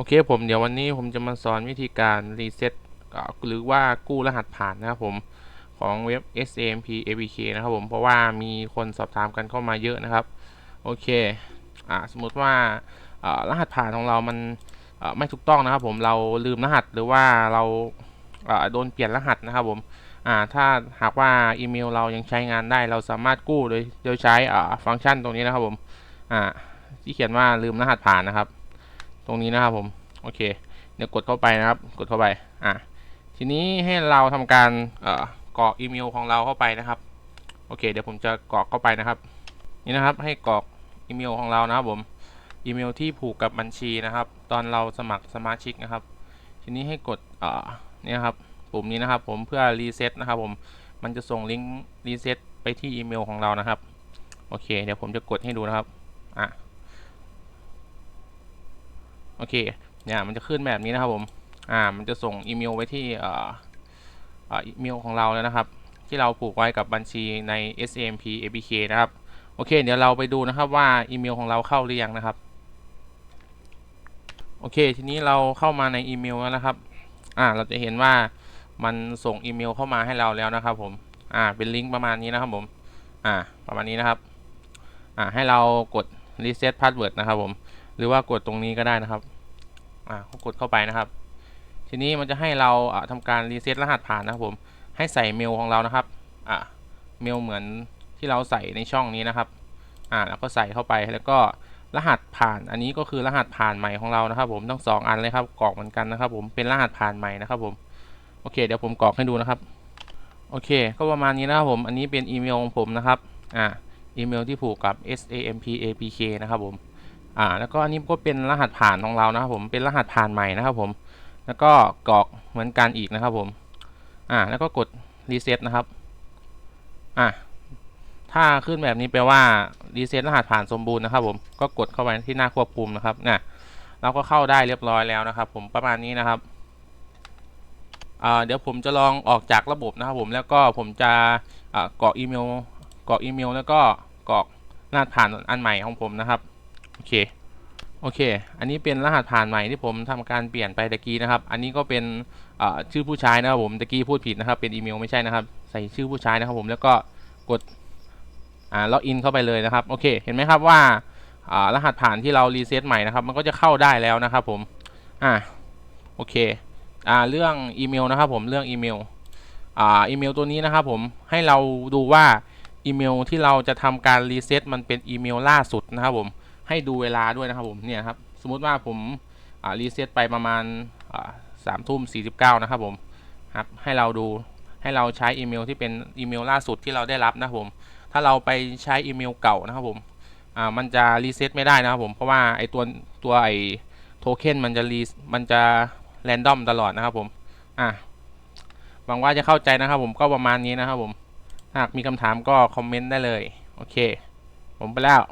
โอเคผมเดี๋ยววันนี้ผมจะมาสอนวิธีการรีเซ็ตหรือว่ากู้รหัสผ่านนะครับผมของเว็บ SAMP APK นะครับผมเพราะว่ามีคนสอบถามกันเข้ามาเยอะนะครับ โอเคอ่าสมมุติว่ารหัสผ่านของเรามันไม่ถูกต้องนะครับ ผมเราลืมรหัสหรือว่าเราโดนเปลี่ยนรหัสนะครับผมอ่าถ้าหากว่าอีเมลเรายังใช้งานได้เราสามารถกู้โดยโดยใช้ฟังก์ชันตรงนี้นะครับผมอ่าที่เขียนว่าลืมรหัสผ่านนะครับ รงนี้นะครับผมโอเคเดี๋ยวกดเข้าไปนะครับ กดเข้าไปอะทีนี้ให้เราทำการเอ่อกรอกอีเมลของเราเข้าไปนะครับโอเค เดี๋ยวผมจะกรอกเข้าไปนะครับ นี่นะครับให้กรอกอีเมลของเรานะครับผมอีเมลที่ผูกกับบัญชีนะครับ ตอนเราสมัครสมาชิกนะครับ ทีนี้ให้กดเอ่อนี่นครับปุ่มนี้นะครับ ผมเพื่อรีเซ็ตนะครับ ผมมันจะส่งลิงก์รีเซ็ตไปที่อีเมลของเรานะครับโอเค เดี๋ยวผมจะกดให้ดูนะครับอะ โอเคเนี่ยมันจะขึ้นแบบนี้นะครับผมอ่ามันจะส่งอีเมลไว้ที่เอ่ออ่ออีเมลของเราแล้วนะครับ ที่เราผูกไว้กับบัญชีใน SMP APK นะครับโอเค เดี๋ยวเราไปดูนะครับว่าอีเมลของเราเข้าหรือยังนะครับโอเค ทีนี้เราเข้ามาในอีเมลแล้วนะครับ อ่า เราจะเห็นว่ามันส่งอีเมลเข้ามาให้เราแล้วนะครับ ผม อ่า เป็นลิงก์ประมาณนี้นะครับผม อ่า ประมาณนี้นะครับ อ่า ให้เรากด reset password นะครับผม หรือว่ากดตรงนี้ก็ได้นะครับ อ่ากดเข้าไปนะครับ ทีนี้มันจะให้เราทำการรีเซ็ตรหัสผ่านนะครับผม ให้ใส่เมลของเรานะครับ อ่าเมลเหมือนที่เราใส่ในช่องนี้นะครับ อ่าแล้วก็ใส่เข้าไปแล้วก็รหัสผ่านอันนี้ก็คือรหัสผ่านใหม่ของเรานะครับ ผมทั้งสองอันเลยครับกรอกเหมือนกันนะครับ ผมเป็นรหัสผ่านใหม่นะครับ ผมโอเค เดี๋ยวผมกรอกให้ดูนะครับ โอเค ก็ประมาณนี้นะครับผม อันนี้เป็นอีเมลของผมนะครับ อ่า อีเมลที่ผูกกับ SAMP APK นะครับผม อ่าแล้วก็อันนี้ก็เป็นรหัสผ่านของเรานะครับผมเป็นรหัสผ่านใหม่นะครับผมแล้วก็กรอกเหมือนกันอีกนะครับผมอ่าแล้วก็กดรีเซ็ตนะครับอ่าถ้าขึ้นแบบนี้แปลว่ารีเซ็ตรหัสผ่านสมบูรณ์นะครับผมก็กดเข้าไปที่หน้าควบคุมนะครับเนี่ยเราก็เข้าได้เรียบร้อยแล้วนะครับ ผมประมาณนี้นะครับอ่าเดี๋ยวผมจะลองออกจากระบบนะครับผมแล้วก็ผมจะอ่ากรอกอีเมลกรอกอีเมล แล้วก็กรอกรหัสผ่านอันใหม่ของผมนะครับ โอเค โอเค อันนี้เป็นรหัสผ่านใหม่ที่ผมทำการเปลี่ยนไปตะกี้นะครับ อันนี้ก็เป็นชื่อผู้ใช้นะครับผมตะกี้พูดผิดนะครับ เป็นอีเมลไม่ใช่นะครับ ใส่ชื่อผู้ใช้นะครับผม แล้วก็กดอ่าล็อกอินเข้าไปเลยนะครับ โอเค เห็นไหมครับว่ารหัสผ่านที่เรารีเซ็ตใหม่นะครับ มันก็จะเข้าได้แล้วนะครับผม อ่า โอเค อ่า เรื่องอีเมลนะครับผม เรื่องอีเมล อ่า อีเมลตัวนี้นะครับผม ให้เราดูว่าอีเมลที่เราจะทำการรีเซ็ตมันเป็นอีเมลล่าสุดนะครับผม ให้ดูเวลาด้วยนะครับผมเนี่ยครับสมมุติว่าผมรีเซ็ตไปประมาณสามทุ่มสี่สิบเก้านะครับผมครับให้เราดูให้เราใช้อีเมลที่เป็นอีเมลล่าสุดที่เราได้รับนะครับผม ถ้าเราไปใช้อีเมลเก่านะครับผมอ่ามันจะรีเซ็ตไม่ได้นะครับผมเพราะว่าไอตัวตัวไอโทเค็นมันจะรีมันจะแรนดอมตลอดนะครับผมอ่าหวังว่าจะเข้าใจนะครับผมก็ประมาณนี้นะครับผม หากมีคำถามก็คอมเมนต์ได้เลย โอเค ผมไปแล้ว